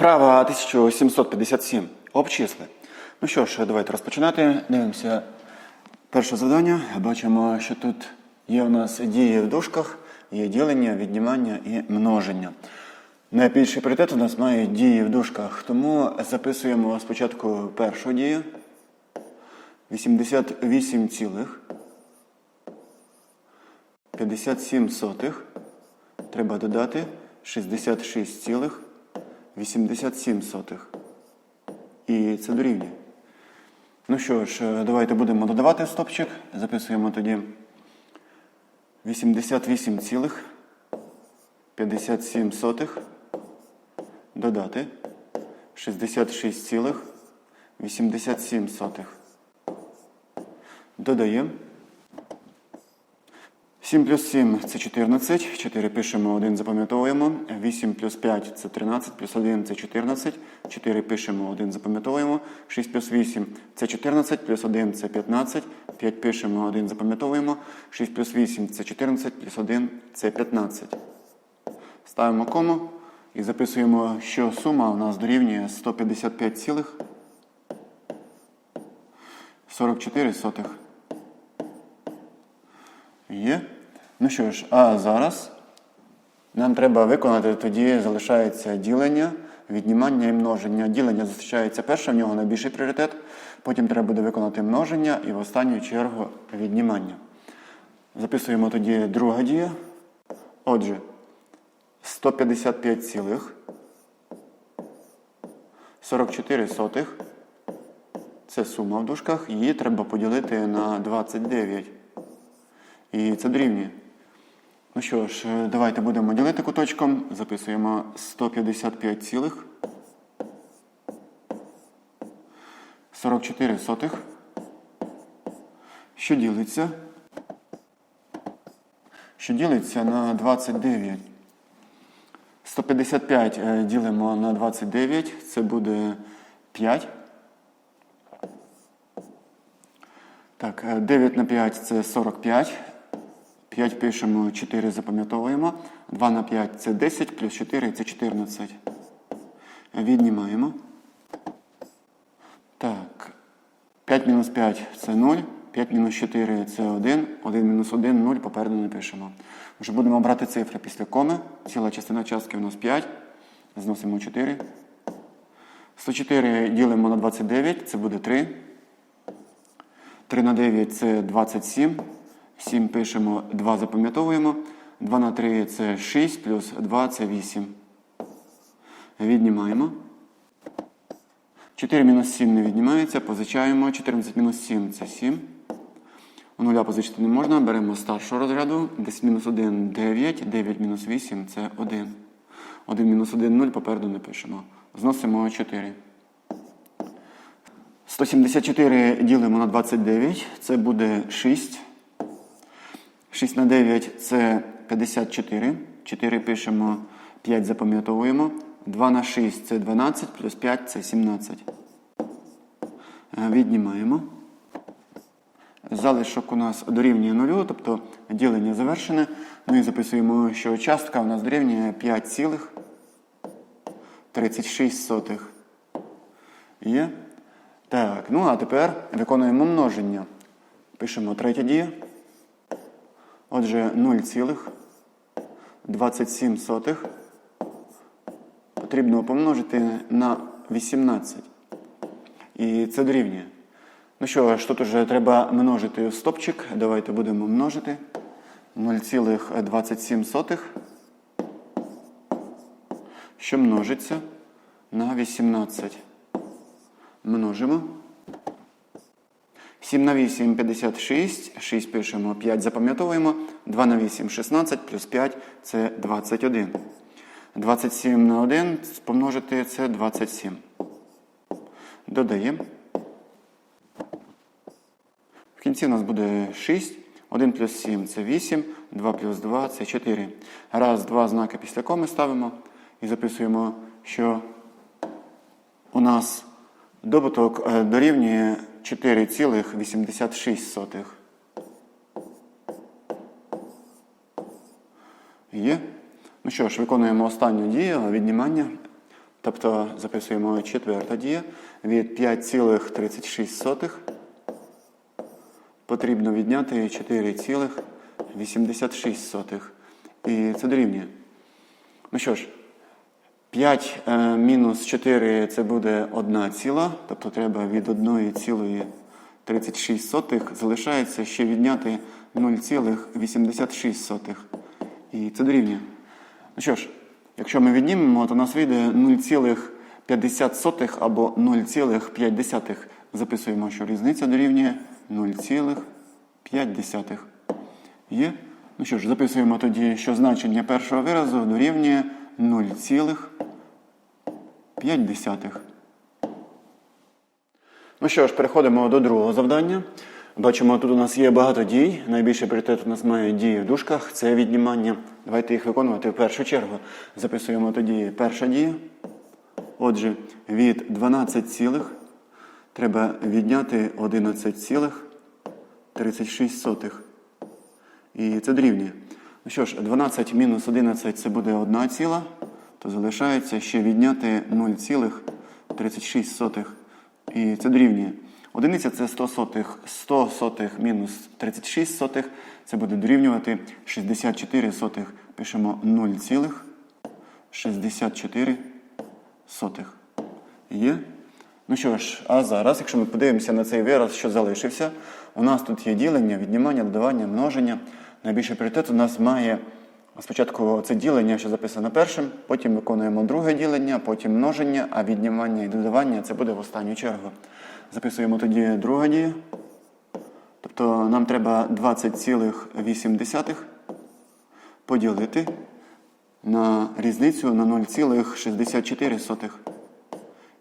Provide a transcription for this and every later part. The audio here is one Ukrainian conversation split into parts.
Вправа 1757. Обчисли. Ну що ж, давайте розпочинати. Дивимося перше завдання. Бачимо, що тут є у нас дії в дужках, є ділення, віднімання і множення. Найбільший пріоритет у нас має дії в дужках, тому записуємо спочатку першу дію. 88 цілих 57 сотих. Треба додати 66 цілих 87 сотих. І це дорівнює. Ну що ж, давайте будемо додавати стопчик. Записуємо тоді 88 цілих 57 сотих. Додати 66 цілих 87 сотих. Додаємо. 7 плюс 7 це 14. 4 пишемо, 1 запам'ятовуємо. 8 плюс 5 це 13, плюс 1 це 14. 4 пишемо, 1 запам'ятовуємо. 6 плюс 8 це 14, плюс 1 це 15. 5 пишемо, 1 запам'ятовуємо. 6 плюс 8 це 14, плюс 1 це 15. Ставимо кому і записуємо, що сума у нас дорівнює 155 цілих 44 сотих. Є. Ну що ж, а зараз нам треба виконати, тоді залишається ділення, віднімання і множення. Ділення зустрічається перше, в нього найбільший пріоритет. Потім треба буде виконати множення і в останню чергу віднімання. Записуємо тоді друга дія. Отже, 155 цілих 44 сотих. Це сума в дужках. Її треба поділити на 29. І це дорівнює. Ну що ж, е, давайте будемо ділити куточком. Записуємо 155 цілих 44 сотих. Що ділиться? Що ділиться на 29. 155 е, ділимо на 29, це буде 5. Так, е, 9 на 5 це 45. 5 пишемо, 4 запам'ятовуємо. 2 на 5 це 10, плюс 4 це 14. Віднімаємо. Так. 5 мінус 5 це 0. 5 мінус 4 це 1. 1 мінус 1 0. Попереду не пишемо. Вже будемо брати цифри після коми. Ціла частина частки у нас 5. Зносимо 4. 104 ділимо на 29, це буде 3. 3 на 9 це 27. 7 пишемо, 2 запам'ятовуємо. 2 на 3 це 6, плюс 2 це 8. Віднімаємо. 4 мінус 7 не віднімається, позичаємо. 14 мінус 7 це 7. У нуля позичити не можна. Беремо старшого розряду. 10 мінус 1 9. 9 мінус 8 це 1. 1 мінус 1 0, попереду не пишемо. Зносимо 4. 174 ділимо на 29, це буде 6. 6 на 9 це 54. 4 пишемо, 5 запам'ятовуємо. 2 на 6 це 12, плюс 5 це 17. Е, Віднімаємо. Залишок у нас дорівнює 0, тобто ділення завершене. Ну і записуємо, що частка у нас дорівнює 5,36. Є? Так, ну а тепер виконуємо множення. Пишемо третя дія. Отже, 0,27 потрібно помножити на 18. І це дорівнює. Ну що ж, тут вже треба множити стопчик. Давайте будемо множити. 0,27 що множиться на 18. Множимо. 7 на 8 56, 6 пишемо, 5 запам'ятовуємо, 2 на 8 16, плюс 5 це 21. 27 на 1 помножити це 27. Додаємо. В кінці у нас буде 6. 1 плюс 7 це 8, 2 плюс 2 це 4. Раз, два знаки після коми ставимо і записуємо, що у нас добуток е, дорівнює 4,86. Є. Ну що ж, виконуємо останню дію віднімання. Тобто записуємо четверта дія. Від 5,36 потрібно відняти 4,86. І це дорівнює. Ну що ж, 5 е, мінус 4 це буде 1 ціла, тобто треба від 1,36 залишається ще відняти 0,86. І це дорівнює. Ну що ж, якщо ми віднімемо, то у нас вийде 0,50 або 0,5. Записуємо, що різниця дорівнює 0,5. Є? Ну що ж, записуємо тоді, що значення першого виразу дорівнює 0,5. Ну що ж, переходимо до другого завдання. Бачимо, тут у нас є багато дій. Найбільший пріоритет у нас має дії в дужках, це віднімання. Давайте їх виконувати в першу чергу. Записуємо тоді перша дія. Отже, від 12 цілих треба відняти 11,36. І це дорівнює. Ну що ж, 12 мінус 11 це буде 1 ціла, то залишається ще відняти 0,36. І це дорівнює. Одиниця це 100 сотих. 100 сотих мінус 36 сотих. Це буде дорівнювати 64 сотих. Пишемо 0,64 сотих. Є? Ну що ж, а зараз, якщо ми подивимося на цей вираз, що залишився, у нас тут є ділення, віднімання, додавання, множення. Найбільший пріоритет у нас має спочатку це ділення, що записано першим, потім виконуємо друге ділення, потім множення, а віднімання і додавання це буде в останню чергу. Записуємо тоді друге дію. Тобто нам треба 20,8 поділити на різницю на 0,64.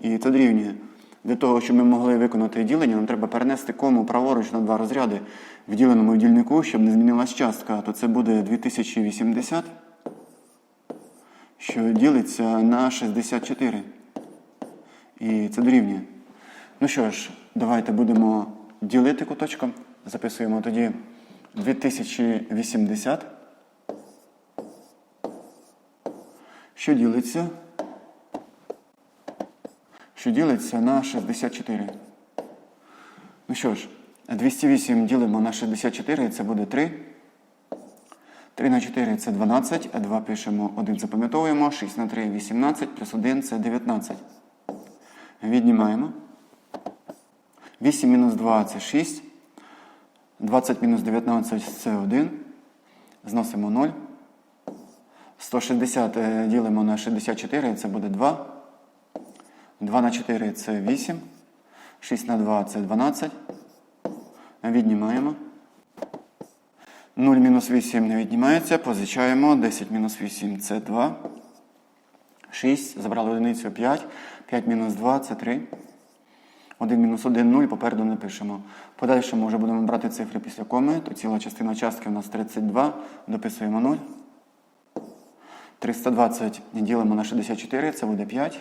І це дорівнює. Для того, щоб ми могли виконати ділення, нам треба перенести кому праворуч на два розряди в діленому дільнику, щоб не змінилась частка, то це буде 2080, що ділиться на 64. І це дорівнює. Ну що ж, давайте будемо ділити куточком. Записуємо тоді 2080. Що ділиться? Що ділиться на 64. Ну що ж, 208 ділимо на 64, це буде 3. 3 на 4 це 12, а 2 пишемо 1 запам'ятовуємо, 6 на 3 18, плюс 1 це 19. Віднімаємо. 8 мінус 2 це 6. 20 мінус 19 це 1. Зносимо 0. 160 е, ділимо на 64, це буде 2. 2 на 4 це 8. 6 на 2 це 12. Віднімаємо. 0 мінус 8 не віднімається. Позичаємо. 10 мінус 8 це 2. 6. Забрали одиницю 5. 5 мінус 2 це 3. 1 мінус 1 0. Попереду не пишемо. Подальшому вже будемо брати цифри після коми. То ціла частина частки у нас 32. Дописуємо 0. 320 ділимо на 64, це буде 5.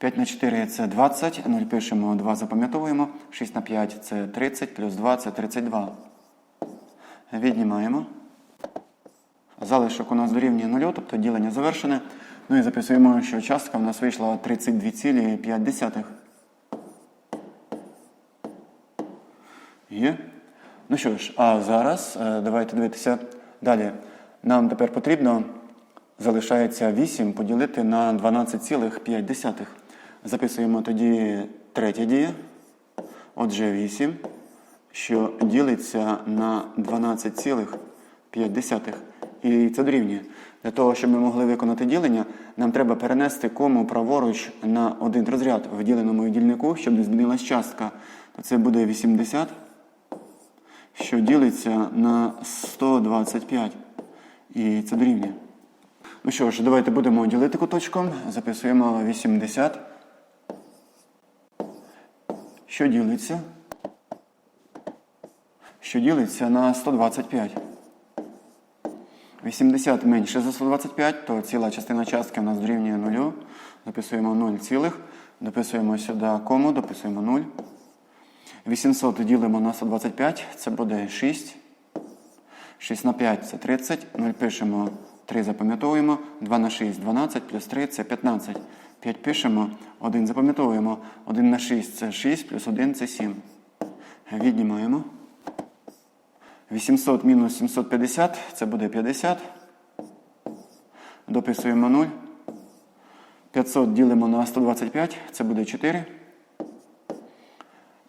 5 на 4 це 20, 0 пишемо, 2 запам'ятовуємо. 6 на 5 це 30, плюс 2 це 32. Віднімаємо. Залишок у нас дорівнює 0, тобто ділення завершене. Ну і записуємо, що частка в нас вийшла 32,5. Є. Ну що ж, а зараз е, давайте дивитися далі. Нам тепер потрібно, залишається 8 поділити на 12,5. Записуємо тоді третя дія. Отже, 8, що ділиться на 12,5. І це дорівнює. Для того, щоб ми могли виконати ділення, нам треба перенести кому праворуч на один розряд в діленому дільнику, щоб не змінилась частка. То це буде 80, що ділиться на 125. І це дорівнює. Ну що ж, давайте будемо ділити куточком. Записуємо 80. Що ділиться? Що ділиться на 125. 80 менше за 125, то ціла частина частки у нас дорівнює 0. Записуємо 0 цілих. Дописуємо сюди кому, дописуємо 0. 800 ділимо на 125, це буде 6. 6 на 5 це 30. 0 пишемо 3 запам'ятовуємо. 2 на 6 12 плюс 3 це 15. 5 пишемо, 1 запам'ятовуємо. 1 на 6 це 6 плюс 1 це 7. Віднімаємо. 800 мінус 750 це буде 50. Дописуємо 0. 500 ділимо на 125, це буде 4.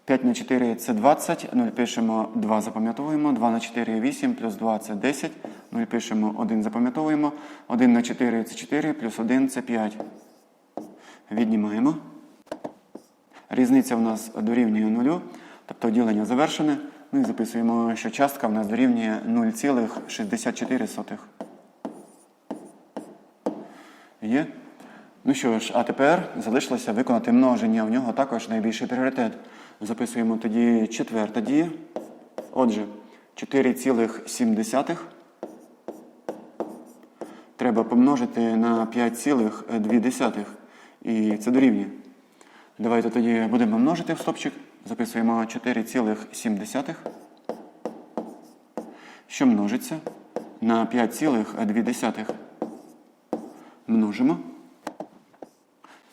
5 на 4 це 20, 0 пишемо 2 запам'ятовуємо, 2 на 4 8, плюс 2 це 10, 0 пишемо 1 запам'ятовуємо, 1 на 4 це 4, плюс 1 це 5. Віднімаємо. Різниця в нас дорівнює 0, тобто ділення завершене. Ну і записуємо, що частка в нас дорівнює 0,64. Є? Ну що ж, а тепер залишилося виконати множення. У нього також найбільший пріоритет. Записуємо тоді четверта дія. Отже, 4,7 треба помножити на 5,2. І це дорівнює. Давайте тоді будемо множити в стопчик. Записуємо 4,7, що множиться на 5,2. Множимо.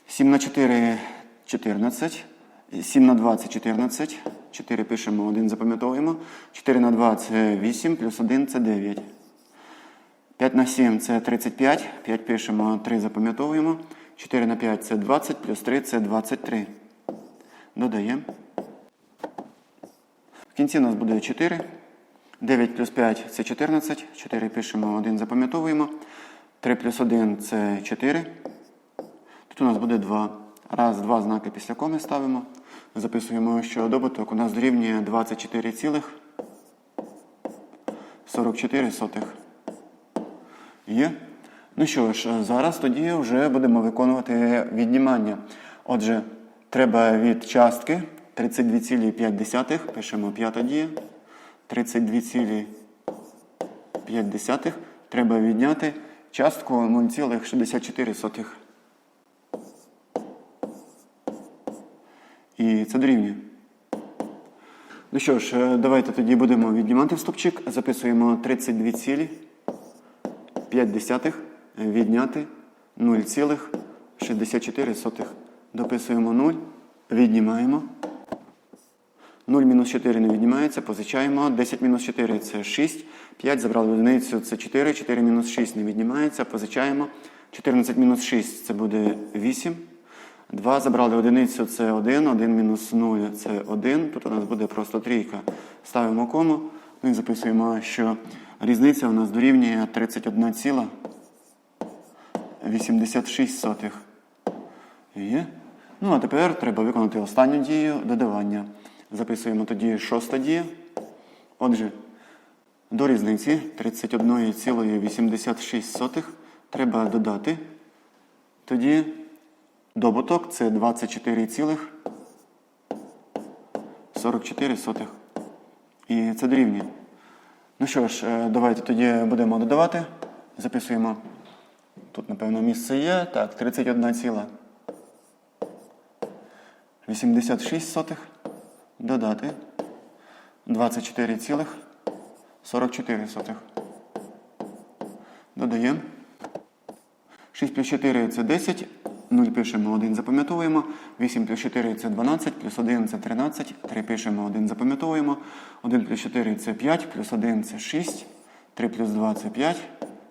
7 на 4 14. 7 на 2 це 14. 4 пишемо, 1 запам'ятовуємо. 4 на 2 це 8, плюс 1 це 9. 5 на 7 це 35. 5 пишемо, 3 запам'ятовуємо. 4 на 5 це 20, плюс 3 це 23. Додаємо. В кінці у нас буде 4. 9 плюс 5 це 14. 4 пишемо, 1 запам'ятовуємо. 3 плюс 1 це 4. Тут у нас буде 2. Раз, два знаки після коми ставимо. Записуємо, що добуток у нас дорівнює 24,44. Є? Ну що ж, зараз тоді вже будемо виконувати віднімання. Отже, треба від частки 32,5, пишемо п'ята дія. 32,5 треба відняти частку 0,64. І це дорівнює. Ну що ж, давайте тоді будемо віднімати в стопчик. Записуємо 32,5 відняти 0,64. Дописуємо 0, віднімаємо. 0 мінус 4 не віднімається, позичаємо. 10 мінус 4 це 6. 5 забрали одиницю, це 4. 4 мінус 6 не віднімається, позичаємо. 14 мінус 6 це буде 8. 2 забрали одиницю, це 1, 1 мінус 0 це 1. Тут у нас буде просто трійка. Ставимо кому. Ну і записуємо, що різниця у нас дорівнює 31,86. Є. Ну, а тепер треба виконати останню дію додавання. Записуємо тоді шоста дія. Отже, до різниці 31,86 треба додати. Тоді добуток це 24,44. І це дорівнює. Ну що ж, е, давайте тоді будемо додавати. Записуємо. Тут, напевно, місце є. Так, 31,86 додати 24,44. Додаємо. 6 плюс 4 це 10. 0 пишемо, 1 запам'ятовуємо. 8 плюс 4 це 12, плюс 1 це 13. 3 пишемо, 1 запам'ятовуємо. 1 плюс 4 це 5, плюс 1 це 6. 3 плюс 2 це 5.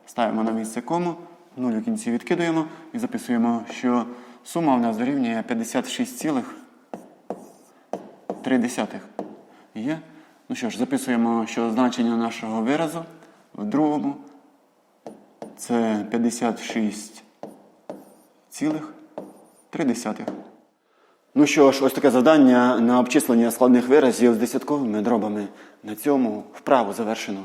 Ставимо на місце кому. 0 у кінці відкидуємо і записуємо, що сума у нас дорівнює 56,3. Є? Ну що ж, записуємо, що значення нашого виразу в другому це 56,3. Ну що ж, ось таке завдання на обчислення складних виразів з десятковими дробами. На цьому вправу завершено.